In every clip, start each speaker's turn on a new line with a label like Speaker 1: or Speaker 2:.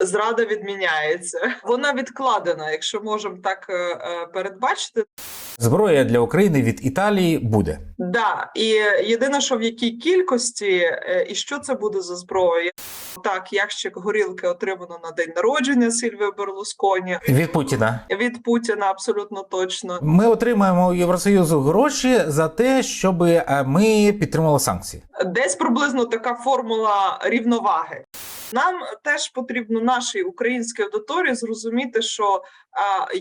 Speaker 1: Зрада відміняється. Вона відкладена, якщо можемо так е, е, передбачити.
Speaker 2: Зброя для України від Італії буде.
Speaker 1: Да, і єдине, що в якій кількості е, і що це буде за зброя. Так, ящик горілки отримано на день народження Сільвіо Берлусконі
Speaker 2: Від Путіна.
Speaker 1: від Путіна, абсолютно точно.
Speaker 2: Ми отримаємо у Євросоюзу гроші за те, щоб ми підтримали санкції.
Speaker 1: Десь приблизно така формула рівноваги. Нам теж потрібно нашій українській аудиторії зрозуміти, що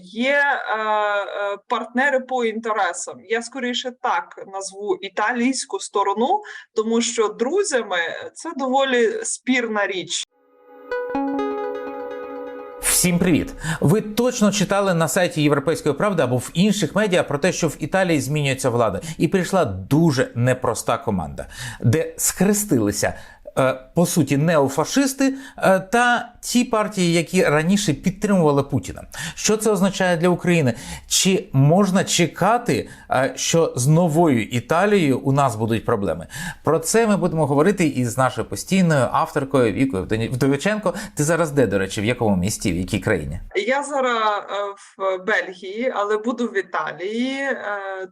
Speaker 1: є е, е, партнери по інтересам. Я скоріше так назву італійську сторону, тому що друзями це доволі спірна річ.
Speaker 2: Всім привіт! Ви точно читали на сайті Європейської правди або в інших медіа про те, що в Італії змінюється влада, і прийшла дуже непроста команда, де схрестилися. Е, По суті, неофашисти е, та ті партії, які раніше підтримували Путіна. Що це означає для України? Чи можна чекати, е, що з новою Італією у нас будуть проблеми? Про це ми будемо говорити із нашою постійною авторкою Вікою Вдовиченко. Ти зараз де, до речі, в якому місті, в якій країні?
Speaker 1: Я зараз в Бельгії, але буду в Італії,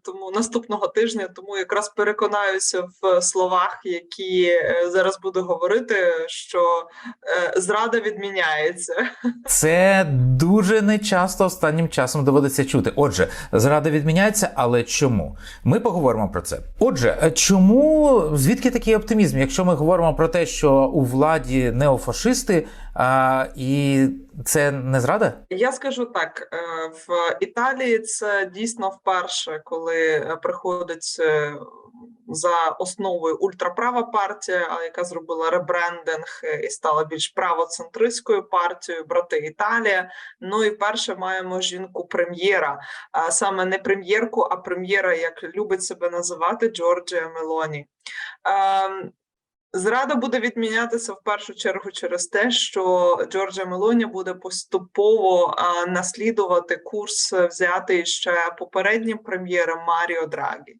Speaker 1: тому наступного тижня, тому якраз переконаюся в словах, які зараз буду говорити, що е, зрада відміняється.
Speaker 2: Це дуже нечасто останнім часом доводиться чути. Отже, зрада відміняється, але чому? Ми поговоримо про це. Отже, е, чому звідки такий оптимізм? Якщо ми говоримо про те, що у владі неофашисти, а, і це не зрада?
Speaker 1: Я скажу так: е, в Італії це дійсно вперше, коли приходить за основою ультраправа партія, яка зробила ребрендинг е, і стала більш правоцентристською партією, брати Італія. Ну і вперше маємо жінку прем'єра, саме не прем'єрку, а прем'єра, як любить себе називати Джорджія Мелоні. Ем, Зрада буде відмінятися в першу чергу через те, що Джорджа Мелоні буде поступово а, наслідувати курс е, взятий ще попереднім прем'єром Маріо Драгі.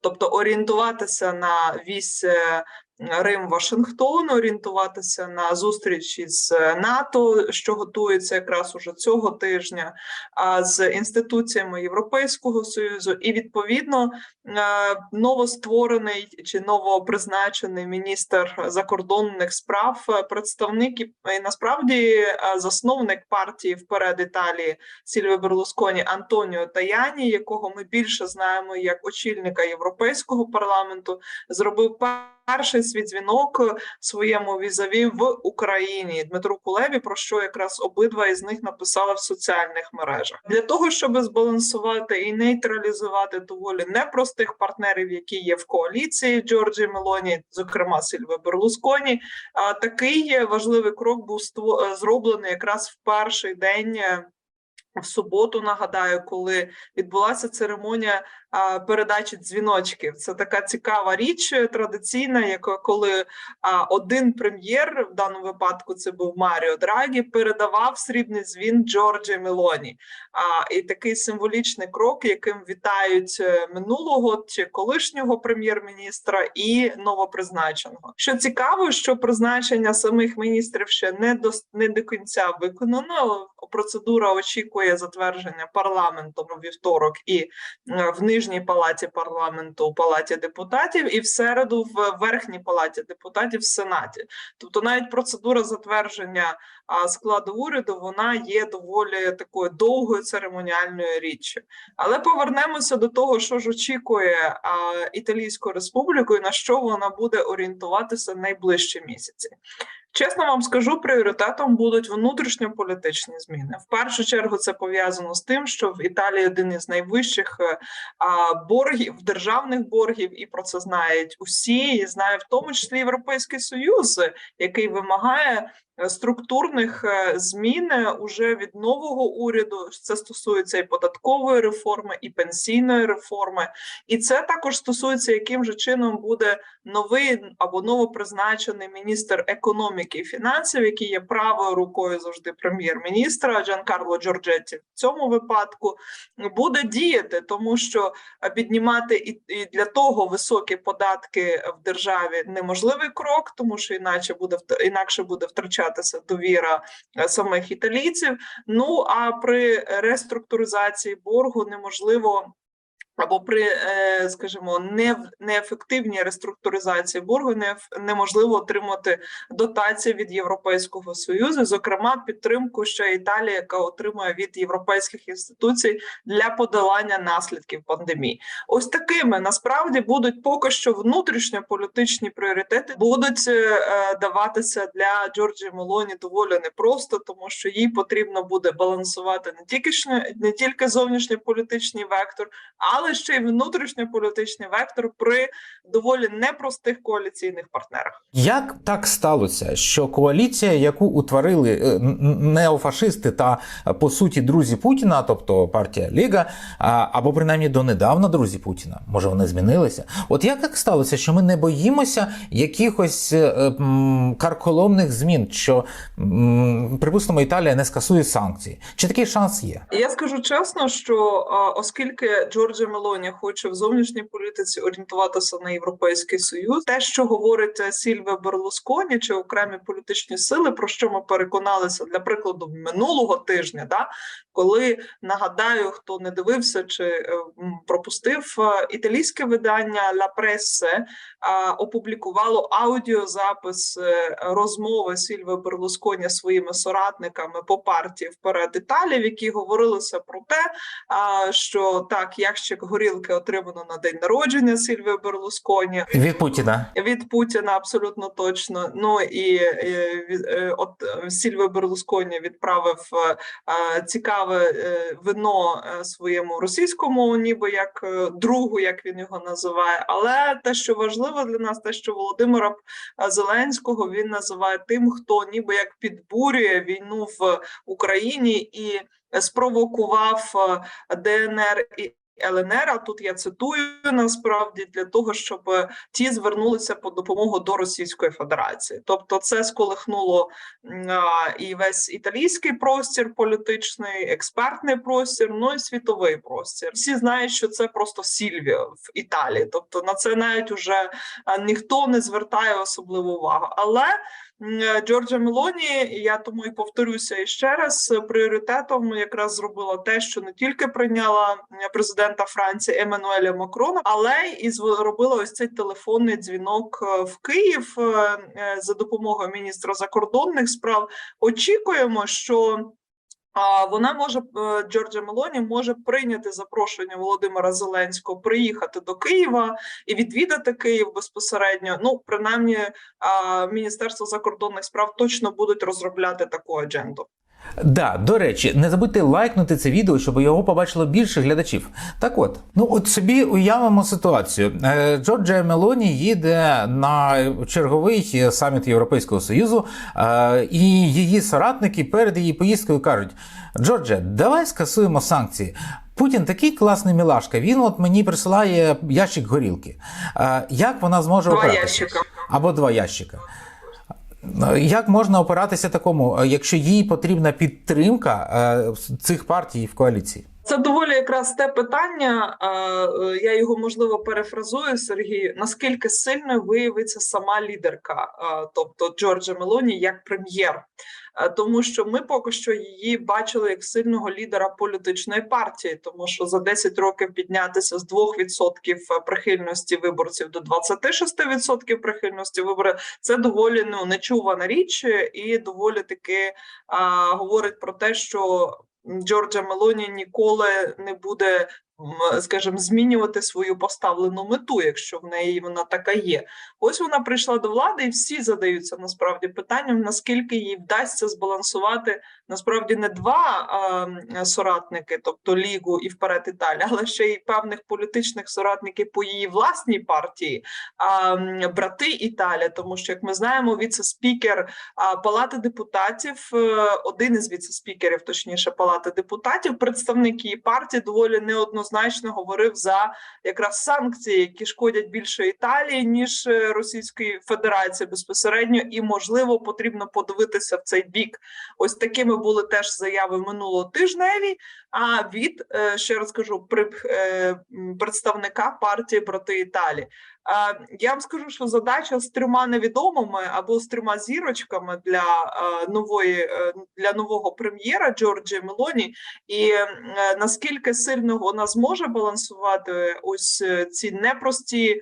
Speaker 1: Тобто орієнтуватися на вісь е, Рим Вашингтон, орієнтуватися на зустріч із е, НАТО, що готується якраз уже цього тижня, а з інституціями Європейського союзу, і відповідно е, новостворений чи новопризначений міністр закордонних справ, представник і насправді засновник партії вперед Італії Сільвіо Берлусконі Антоніо Таяні, якого ми більше знаємо як очільника Європейського парламенту, зробив перший свій дзвінок своєму візаві в Україні Дмитру Кулеві, про що якраз обидва із них написали в соціальних мережах для того, щоб збалансувати і нейтралізувати доволі непростих партнерів, які є в коаліції Джорджі Мелоні, зокрема Сільве Берлусконі. А такий важливий крок був ство- зроблений якраз в перший день. е, В суботу нагадаю, коли відбулася церемонія передачі дзвіночків. Це така цікава річ е, традиційна, яка коли один прем'єр, в даному випадку це був Маріо Драгі, передавав срібний дзвін Джорджі Мелоні. А, і такий символічний крок, яким вітають е, минулого чи колишнього прем'єр-міністра і новопризначеного. Що цікаво, що призначення самих міністрів ще не до не до кінця виконано. Процедура очікує затвердження парламентом у вівторок і е, в нижній палаті парламенту, у палаті депутатів, і в середу в верхній палаті депутатів в сенаті. Тобто, навіть процедура затвердження складу уряду вона є доволі такою довгою церемоніальною річчю. Але повернемося до того, що ж очікує Італійську республіку, і на що вона буде орієнтуватися найближчі місяці. Чесно вам скажу, пріоритетом будуть внутрішньополітичні зміни. В першу чергу це пов'язано з тим, що в Італії один із найвищих е, боргів, державних боргів, і про це знають усі, і знає в тому числі Європейський Союз, який вимагає структурних е, змін е, уже від нового уряду. Це стосується і податкової реформи, і пенсійної реформи, і це також стосується, яким же чином буде новий або новопризначений міністр економіки і фінансів, який є правою рукою завжди прем'єр-міністра Джан Карло Джорджетті. В цьому випадку буде діяти, тому що е, піднімати і, для того високі податки в державі неможливий крок, тому що іначе буде інакше буде втрачати повертатися довіра е, самих італійців. Ну а при реструктуризації боргу неможливо. Або при, е, скажімо, не неефективній реструктуризації боргу не, неможливо отримати дотації від Європейського союзу, зокрема підтримку, що Італія, яка отримує від європейських інституцій для подолання наслідків пандемії. Ось такими насправді будуть поки що внутрішньополітичні пріоритети будуть е, даватися для Джорджії Мелоні доволі непросто, тому що їй потрібно буде балансувати не тільки не тільки зовнішньополітичний вектор, але ще й внутрішньополітичний вектор при доволі непростих коаліційних партнерах.
Speaker 2: Як так сталося, що коаліція, яку утворили е, неофашисти та по суті друзі Путіна, тобто партія Ліга, або принаймні донедавна друзі Путіна, може вони змінилися? От як так сталося, що ми не боїмося якихось е, карколомних змін, що припустимо Італія не скасує санкції? Чи такий шанс є?
Speaker 1: Я скажу чесно, що оскільки Джорджа Мелоні хоче в зовнішній політиці орієнтуватися на європейський союз, те, що говорить е, Сільве Берлусконі чи окремі політичні сили, про що ми переконалися для прикладу минулого тижня, да коли нагадаю, хто не дивився чи е, пропустив е, італійське видання La Presse опублікувало аудіозапис е, розмови Сільве Берлусконі своїми соратниками по партії вперед Італії, в якій говорилося про те, що так, ящик горілки отримано на день народження Сільве Берлусконі.
Speaker 2: Від Путіна.
Speaker 1: Від Путіна абсолютно точно. Ну і від- е, от е, Сільве Берлусконі відправив цікаве вино своєму російському, ніби як другу, як він його називає. Але те, що важливо для нас, те, що Володимира е, Зеленського він називає тим, хто ніби як підбурює війну в Україні і спровокував е, ДНР і. ЛНР, а тут я цитую насправді для того, щоб ті звернулися по допомогу до Російської Федерації. Тобто, це сколихнуло і весь італійський простір політичний, експертний простір, ну і світовий простір. Всі знають, що це просто Сільвіо в Італії. Тобто на це навіть уже ніхто не звертає особливу увагу. Але Джорджа Мелоні, я тому і повторюся ще раз, е, пріоритетом якраз зробила те, що не тільки прийняла президента Франції Еммануеля Макрона, але і зробила ось цей телефонний дзвінок е, в Київ е, е, за допомогою міністра закордонних справ. Очікуємо, що. А вона може е, Джорджа Мелоні може прийняти запрошення Володимира Зеленського приїхати до Києва і відвідати Київ безпосередньо. Ну принаймні, Міністерство закордонних справ точно будуть розробляти таку адженду.
Speaker 2: Да, до речі, не забудьте лайкнути це відео, щоб його побачило більше глядачів. Так от, ну от собі уявимо ситуацію. Е, Джорджія Мелоні їде на черговий саміт Європейського Союзу, е, і її соратники перед її поїздкою кажуть: Джорджія, давай скасуємо санкції. Путін такий класний мілашка. Він от мені присилає ящик горілки. Е, Як вона зможе
Speaker 1: Два ящика.
Speaker 2: або два ящика. Як можна опиратися такому, е, якщо їй потрібна підтримка е, цих партій в коаліції?
Speaker 1: Це доволі якраз те питання. е, Я його можливо перефразую Сергію. Наскільки сильною виявиться сама лідерка, тобто Джорджа Мелоні, як прем'єр, тому що ми поки що її бачили як сильного лідера політичної партії, тому що за 10 років піднятися з 2% прихильності виборців до 26% прихильності виборів це доволі ну нечувана річ, і доволі таки а, говорить про те, що Джорджа Мелоні ніколи не буде, скажімо, змінювати свою поставлену мету, якщо в неї вона така є. Ось вона прийшла до влади, і всі задаються насправді питанням, наскільки їй вдасться збалансувати насправді не два а, соратники, тобто Лігу і вперед Італія, але ще й певних політичних соратників по її власній партії, а, брати Італія, тому що як ми знаємо, віце-спікер Палати депутатів, е, один із віце-спікерів, точніше, Палати депутатів, представник її партії доволі неоднозначно говорив за якраз санкції, які шкодять більше Італії ніж е, Російської Федерації безпосередньо, і можливо потрібно подивитися в цей бік. Ось такими були теж заяви минулого тижневі. А від ще раз кажу при е, представника партії проти Італії. Я вам скажу, що задача з трьома невідомими або з трьома зірочками для е, нової е, для нового прем'єра Джорджі Мелоні, і наскільки сильно вона зможе балансувати ось ці непрості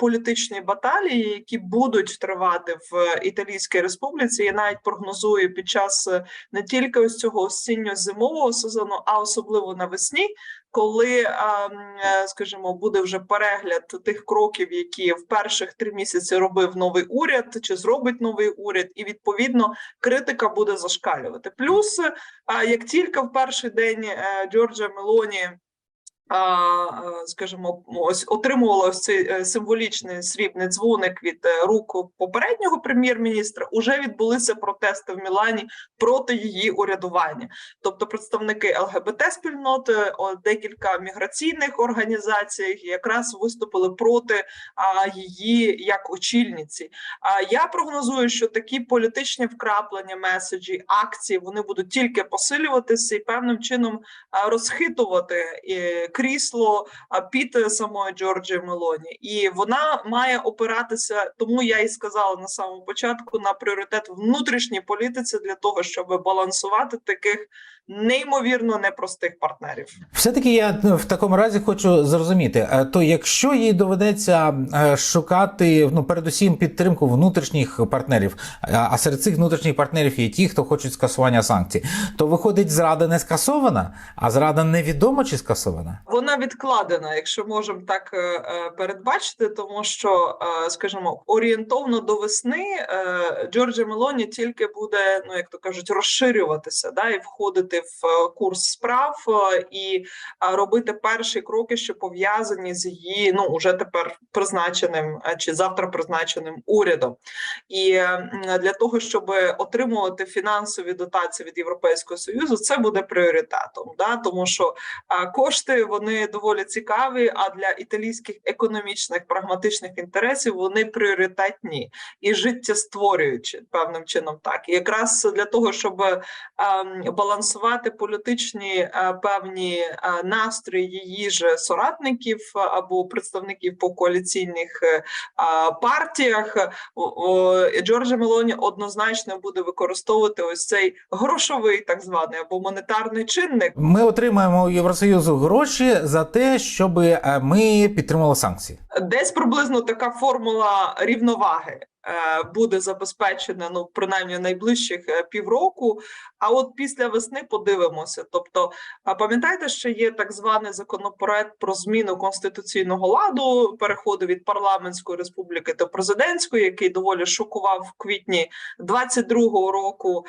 Speaker 1: політичні баталії, які будуть тривати в Італійській республіці. Я навіть прогнозую під час не тільки ось цього осінньо-зимового сезону, а особливо навесні, коли, е, скажімо, буде вже перегляд тих кроків, які в перших три місяці робив новий уряд, чи зробить новий уряд, і відповідно критика буде зашкалювати. Плюс, як тільки в перший день е, Джорджа Мелоні. Е, Скажімо, ось отримувала ось цей е, символічний срібний дзвоник від е, рук попереднього прем'єр-міністра. Уже відбулися протести в Мілані проти її урядування. Тобто представники ЛГБТ спільноти, декілька міграційних організацій якраз виступили проти її як очільниці. А я прогнозую, що такі політичні вкраплення, меседжі, акції вони будуть тільки посилюватися і певним чином розхитувати е, крісло під е, самою Джорджі Мелоні, і вона має опиратися. Тому я і сказала на самому початку на пріоритет внутрішній політиці для того, щоб балансувати таких неймовірно непростих партнерів.
Speaker 2: Все-таки я ну, в такому разі хочу зрозуміти, е, то якщо їй доведеться е, шукати ну передусім підтримку внутрішніх партнерів, а серед цих внутрішніх партнерів є ті, хто хочуть скасування санкцій, то виходить, зрада не скасована, а зрада невідомо чи скасована.
Speaker 1: Вона відкладена, якщо можемо так е, е, передбачити, тому що, е, скажімо, орієнтовно до весни Джорджа Мелоні тільки буде, ну як то кажуть, розширюватися, да, і входити в курс справ і робити перші кроки, що пов'язані з її, ну уже тепер призначеним чи завтра призначеним урядом. І для того, щоб отримувати фінансові дотації від Європейського союзу, це буде пріоритетом, да, тому що кошти вони доволі цікаві. А для італійських економічних прагматичних інтересів вони пріоритетні і життєстворюючі певним чином. Так і якраз для того, щоб ем, балансувати політичні е, певні е, настрої її ж соратників або представників по коаліційних е, партіях, Джорджа Мелоні однозначно буде використовувати ось цей грошовий, так званий або монетарний чинник.
Speaker 2: Ми отримаємо Євросоюзу гроші за те, щоб е, ми підтримали санкції.
Speaker 1: Десь приблизно така формула рівноваги буде забезпечена, ну принаймні найближчих е, півроку. А от після весни подивимося. Тобто, пам'ятаєте, що є так званий законопроект про зміну конституційного ладу, переходу від парламентської республіки до президентської, який доволі шокував в квітні 22-го року.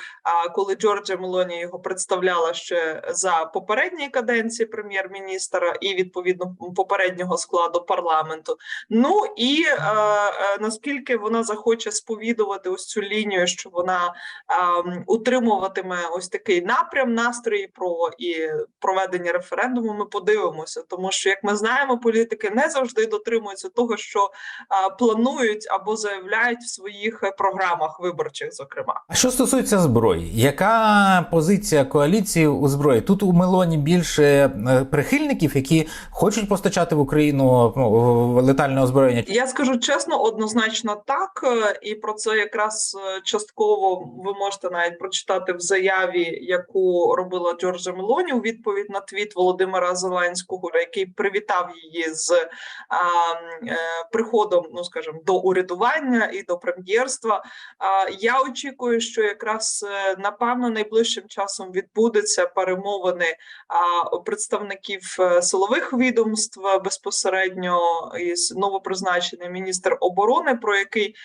Speaker 1: Коли Джорджа Мелоні його представляла ще за попередньої каденції прем'єр-міністра і відповідно попереднього складу парламенту. Ну і е, е, наскільки вона захоче сповідувати ось цю лінію, що вона е, утримуватиме ось такий напрям настрої про і проведення референдуму, ми подивимося, тому що як ми знаємо, політики не завжди дотримуються того, що е, планують або заявляють в своїх програмах виборчих, зокрема.
Speaker 2: А що стосується зброї, яка позиція коаліції у зброї? Тут у Мелоні більше е, прихильників, які хочуть постачати в Україну ну, летальне озброєння.
Speaker 1: Я скажу чесно, однозначно так, і про це якраз е, частково ви можете навіть прочитати в заяві, яку робила Джорджа Мелоні у відповідь на твіт Володимира Зеленського, який привітав її з а, е, приходом, ну скажімо, до урядування і до прем'єрства. А, я очікую, що якраз е, напевно найближчим часом відбудуться перемовини а, представників силових відомств безпосередньо із новопризначений міністр оборони, про який,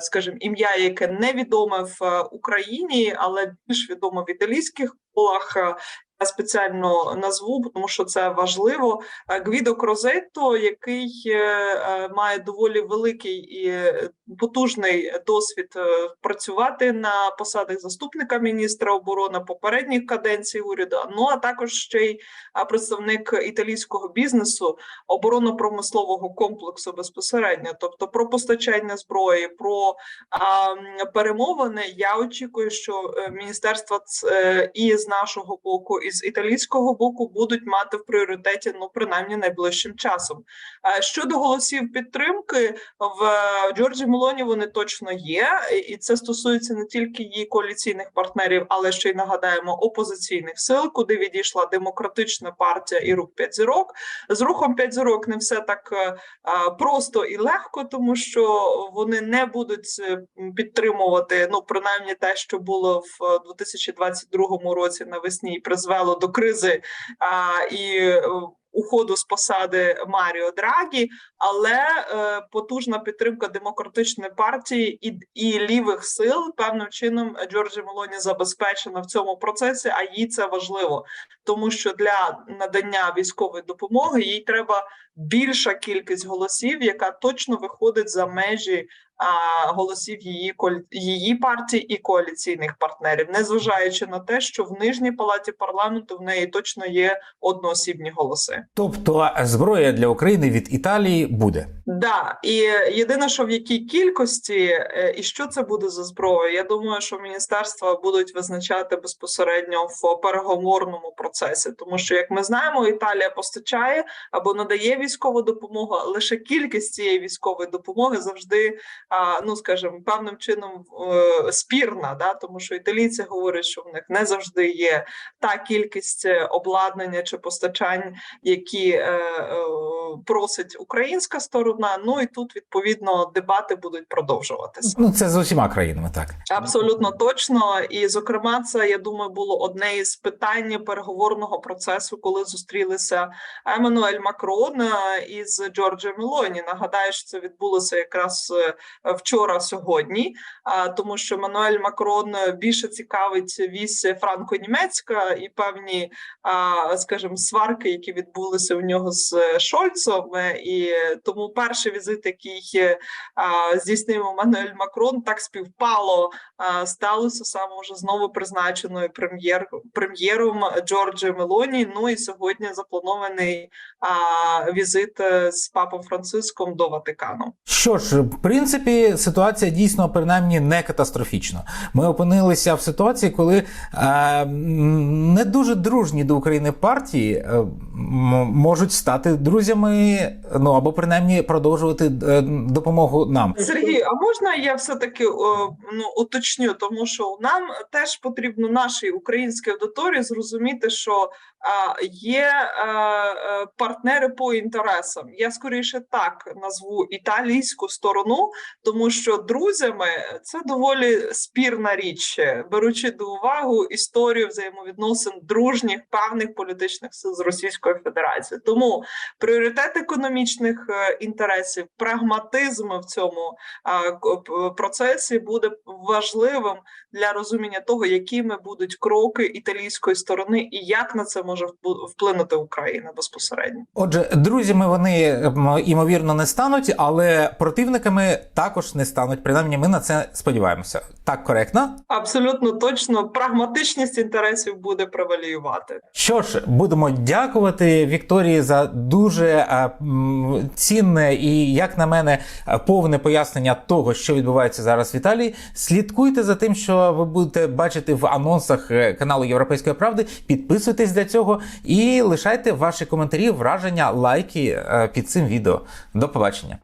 Speaker 1: скажімо, ім'я, яке невідоме в е, Україні, але більш відомо в італійських колах. Я спеціально назву, тому що це важливо. Е, Гвідо Крозетто, який е, е, має доволі великий і потужний досвід працювати на посадах заступника міністра оборони попередніх каденцій уряду. Ну а також ще й представник італійського бізнесу оборонно-промислового комплексу безпосередньо, тобто про постачання зброї, про перемовини. Я очікую, що міністерство і з нашого боку, і з італійського боку будуть мати в пріоритеті ну принаймні найближчим часом. Е, Щодо голосів підтримки в е, Джорджі Мелоні вони точно є, і це стосується не тільки її коаліційних партнерів, але ще й нагадаємо опозиційних сил, куди відійшла демократична партія і рух п'ять зірок. З рухом п'ять зірок не все так е, просто і легко, тому що вони не будуть е, підтримувати ну принаймні те, що було в е, 2022 році навесні, і призвело до кризи а, і е, уходу з посади Маріо Драгі, але е, потужна підтримка демократичної партії і, і лівих сил певним чином Джорджі Мелоні забезпечена в цьому процесі. А їй це важливо, тому що для надання військової допомоги їй треба більша кількість голосів, яка точно виходить за межі а, голосів її її партії і коаліційних партнерів, незважаючи на те, що в нижній палаті парламенту в неї точно є одноосібні голоси.
Speaker 2: Тобто зброя для України від Італії буде.
Speaker 1: Да, і єдине, що в якій кількості е, і що це буде за зброя, я думаю, що міністерства будуть визначати безпосередньо в переговорному процесі, тому що, як ми знаємо, Італія постачає або надає військову допомогу, лише кількість цієї військової допомоги завжди, ну скажімо, певним чином е, спірна, да, тому що італійці говорять, що в них не завжди є та кількість е, обладнання чи постачань, які е, просить українська сторона. Ну і тут відповідно дебати будуть продовжуватися.
Speaker 2: Ну це з усіма країнами, так.
Speaker 1: Абсолютно точно, і зокрема, це я думаю було одне із питань переговорного процесу, коли зустрілися Еммануель Макрон е, із Джорджем Мелоні. Нагадаю, що це відбулося якраз е, вчора сьогодні, тому що Еммануель Макрон більше цікавить вісь франко-німецька і певні, скажімо, сварки, які відбулися у нього з Шольцом, е, і тому перший візит, який е, здійснив Еммануель Макрон, так співпало сталося саме вже знову призначеною прем'єр прем'єром Джорджі Мелоні. Ну і сьогодні запланований візит е, з папом Франциском до Ватикану.
Speaker 2: Що ж, в принципі, ситуація дійсно принаймні не катастрофічна. Ми опинилися в ситуації, коли е, не дуже дружні до України партії е, можуть стати друзями, ну або принаймні продовжувати е, допомогу нам.
Speaker 1: Сергій, а можна я все таки ну уточню, тому що нам теж потрібно нашій українській аудиторії зрозуміти, що є е, е, партнери по інтересам. Я скоріше так назву італійську сторону, тому що друзями це доволі спірна річ, беручи до уваги історію взаємовідносин дружніх певних політичних сил з Російською Федерацією. Тому пріоритет економічних е, інтересів, прагматизм в цьому процесі буде важливим для розуміння того, якими будуть кроки італійської сторони, і як на це може вплинути Україна безпосередньо.
Speaker 2: Отже, друзями вони ймовірно не стануть, але противниками також не стануть. Принаймні, ми на це сподіваємося. Так коректно.
Speaker 1: Абсолютно точно прагматичність інтересів буде преваліювати.
Speaker 2: Що ж, будемо дякувати Вікторії за дуже е, цінне і, як на мене, е, повне пояснення того, що відбувається зараз в Італії. Слідкуйте за тим, що ви будете бачити в анонсах е, каналу Європейської правди. Підписуйтесь для цього і лишайте ваші коментарі, враження, лайки під цим відео. До побачення.